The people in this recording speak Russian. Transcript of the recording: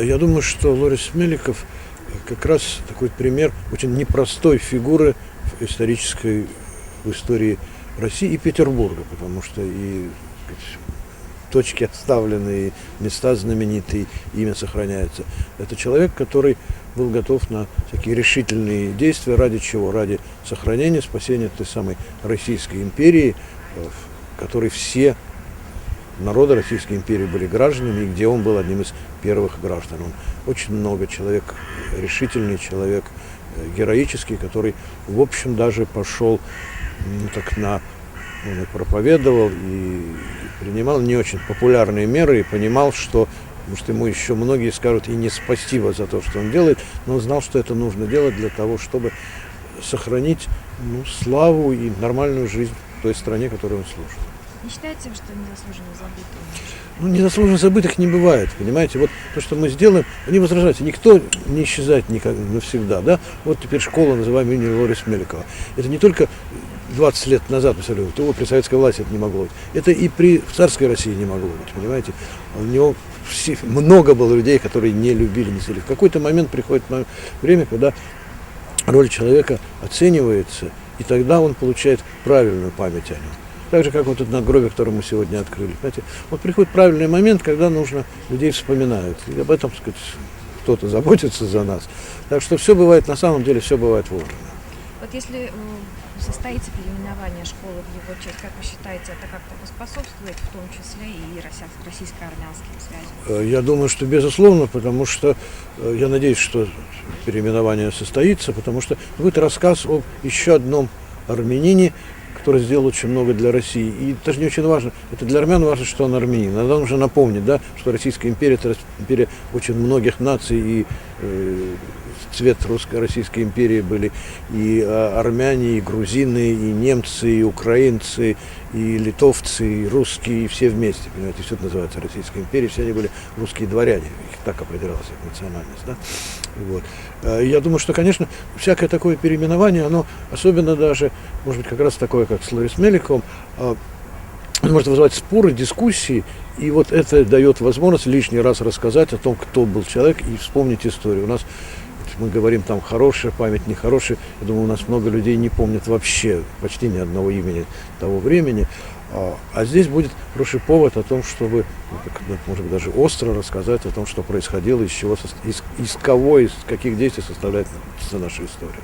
Э, Я думаю, что Лорис Меликов как раз такой пример очень непростой фигуры в исторической в истории России и Петербурга, потому что и точки оставлены, места знаменитые, имя сохраняется. Это человек, который был готов на такие решительные действия. Ради чего? Ради сохранения, спасения той самой Российской империи, э, в которой все народы Российской империи были гражданами, и где он был одним из первых граждан. Он очень много человек, решительный человек, э, героический, который, в общем, даже пошел ну, так на он и проповедовал, и принимал не очень популярные меры, и понимал, что, может, ему еще многие скажут и не спасибо за то, что он делает, но он знал, что это нужно делать для того, чтобы сохранить ну, славу и нормальную жизнь в той стране, которой он служит. Не считаете, что незаслуженно забыто? Ну, незаслуженно забытых не бывает, понимаете? Вот то, что мы сделаем, не возражайте, никто не исчезает никак, навсегда, да? Вот теперь школа, называемая имени Лорис Меликова. Это не только 20 лет назад, представляете, то при советской власти это не могло быть. Это и при царской России не могло быть, понимаете? У него все, много было людей, которые не любили, не цели. В какой-то момент приходит время, когда роль человека оценивается, и тогда он получает правильную память о нем. Так же, как вот это надгробие, которое мы сегодня открыли. Знаете, вот приходит правильный момент, когда нужно, людей вспоминают. И об этом, так сказать, кто-то заботится за нас. Так что все бывает, на самом деле, все бывает вовремя. Вот если э, состоится переименование школы в его честь, как вы считаете, это как-то поспособствует, в том числе и российско- российско-армянским связям? Э, Я думаю, что безусловно, потому что э, я надеюсь, что переименование состоится, потому что будет рассказ об еще одном армянине, который сделал очень много для России. И это же не очень важно, это для армян важно, что он армянин. Надо нужно напомнить, да, что Российская империя это империя очень многих наций, и э, цвет русско-российской империи были и э, армяне, и грузины, и немцы, и украинцы, и литовцы, и русские, и все вместе, понимаете, все это называется Российской империей, все они были русские дворяне, их так определялась их национальность, да. Вот. Э, Я думаю, что, конечно, всякое такое переименование, оно особенно даже, может быть, как раз такое, как с Ларис Меликовым, а, может вызывать споры, дискуссии, и вот это дает возможность лишний раз рассказать о том, кто был человек, и вспомнить историю. У нас мы говорим там хорошая память, нехорошая. Я думаю, у нас много людей не помнят вообще почти ни одного имени того времени. А, а здесь будет хороший повод о том, чтобы, ну, может быть, даже остро рассказать о том, что происходило, из чего, из, из кого, из каких действий составляется наша история.